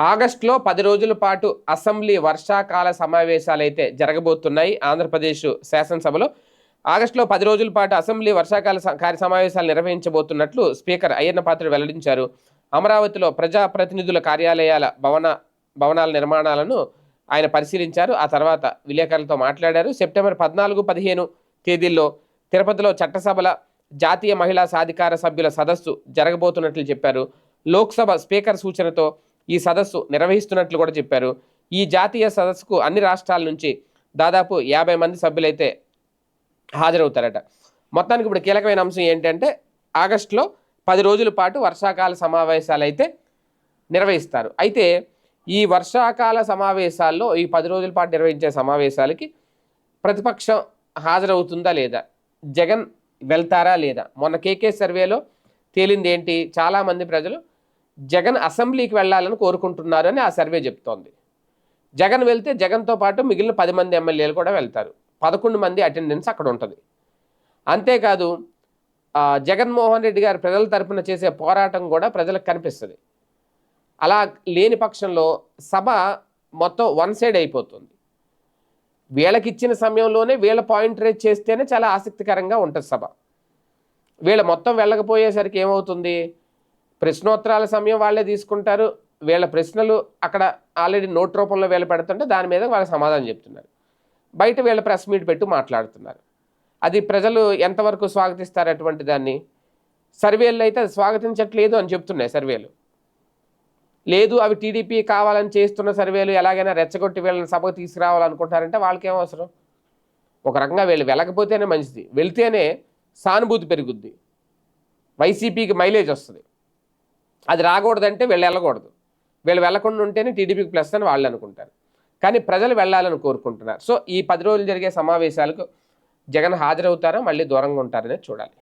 ఆగస్టులో పది రోజుల పాటు అసెంబ్లీ వర్షాకాల సమావేశాలు అయితే జరగబోతున్నాయి ఆంధ్రప్రదేశ్ శాసనసభలో. ఆగస్టులో పది రోజుల పాటు అసెంబ్లీ వర్షాకాల స- కార్య సమావేశాలు నిర్వహించబోతున్నట్లు స్పీకర్ అయ్యన్న పాత్ర వెల్లడించారు. అమరావతిలో ప్రజాప్రతినిధుల కార్యాలయాల భవన భవనాల నిర్మాణాలను ఆయన పరిశీలించారు. ఆ తర్వాత విలేకరులతో మాట్లాడారు. సెప్టెంబర్ పద్నాలుగు పదిహేను తేదీల్లో తిరుపతిలో చట్టసభల జాతీయ మహిళా సాధికార సభ్యుల సదస్సు జరగబోతున్నట్లు చెప్పారు. లోక్సభ స్పీకర్ సూచనతో ఈ సదస్సు నిర్వహిస్తున్నట్లు కూడా చెప్పారు. ఈ జాతీయ సదస్సుకు అన్ని రాష్ట్రాల నుంచి దాదాపు యాభై మంది సభ్యులైతే హాజరవుతారట. మొత్తానికి ఇప్పుడు కీలకమైన అంశం ఏంటంటే ఆగస్టులో పది రోజుల పాటు వర్షాకాల సమావేశాలు అయితే నిర్వహిస్తారు. అయితే ఈ వర్షాకాల సమావేశాల్లో ఈ పది రోజుల పాటు నిర్వహించే సమావేశాలకి ప్రతిపక్షం హాజరవుతుందా లేదా? జగన్ వెళ్తారా లేదా? మొన్న కేకే సర్వేలో తేలింది ఏంటి? చాలామంది ప్రజలు జగన్ అసెంబ్లీకి వెళ్ళాలని కోరుకుంటున్నారు ఆ సర్వే చెప్తోంది. జగన్ వెళ్తే జగన్తో పాటు మిగిలిన పది మంది ఎమ్మెల్యేలు కూడా వెళ్తారు. పదకొండు మంది అటెండెన్స్ అక్కడ ఉంటుంది. అంతేకాదు జగన్మోహన్ రెడ్డి గారు ప్రజల తరపున చేసే పోరాటం కూడా ప్రజలకు కనిపిస్తుంది. అలా లేని పక్షంలో సభ మొత్తం వన్ సైడ్ అయిపోతుంది. వీళ్ళకి ఇచ్చిన సమయంలోనే వీళ్ళ పాయింట్ రేజ్ చేస్తేనే చాలా ఆసక్తికరంగా ఉంటుంది సభ. వీళ్ళ మొత్తం వెళ్ళకపోయేసరికి ఏమవుతుంది? ప్రశ్నోత్తరాల సమయం వాళ్ళే తీసుకుంటారు. వీళ్ళ ప్రశ్నలు అక్కడ ఆల్రెడీ నోట్ రూపంలో వీళ్ళు పెడుతుంటే దాని మీద వాళ్ళ సమాధానం చెప్తున్నారు. బయట వీళ్ళ ప్రెస్ మీట్ పెట్టి మాట్లాడుతున్నారు. అది ప్రజలు ఎంతవరకు స్వాగతిస్తారు అటువంటి దాన్ని? సర్వేలు అయితే అది స్వాగతించట్లేదు అని చెప్తున్నాయి సర్వేలు. లేదు అవి టీడీపీ కావాలని చేస్తున్న సర్వేలు ఎలాగైనా రెచ్చగొట్టి వీళ్ళని సభకు తీసుకురావాలనుకుంటారంటే వాళ్ళకేం అవసరం? ఒక రకంగా వీళ్ళు వెళ్ళకపోతేనే మంచిది. వెళ్తేనే సానుభూతి పెరుగుద్ది. వైసీపీకి మైలేజ్ వస్తుంది. అది రాకూడదంటే వీళ్ళు వెళ్ళకూడదు. వీళ్ళు వెళ్ళకుండా ఉంటేనే టీడీపీకి ప్లస్ అని వాళ్ళు అనుకుంటారు. కానీ ప్రజలు వెళ్ళాలని కోరుకుంటున్నారు. సో ఈ పది రోజులు జరిగే సమావేశాలకు జగన్ హాజరవుతారా? మళ్ళీ దూరంగా ఉంటారనేది చూడాలి.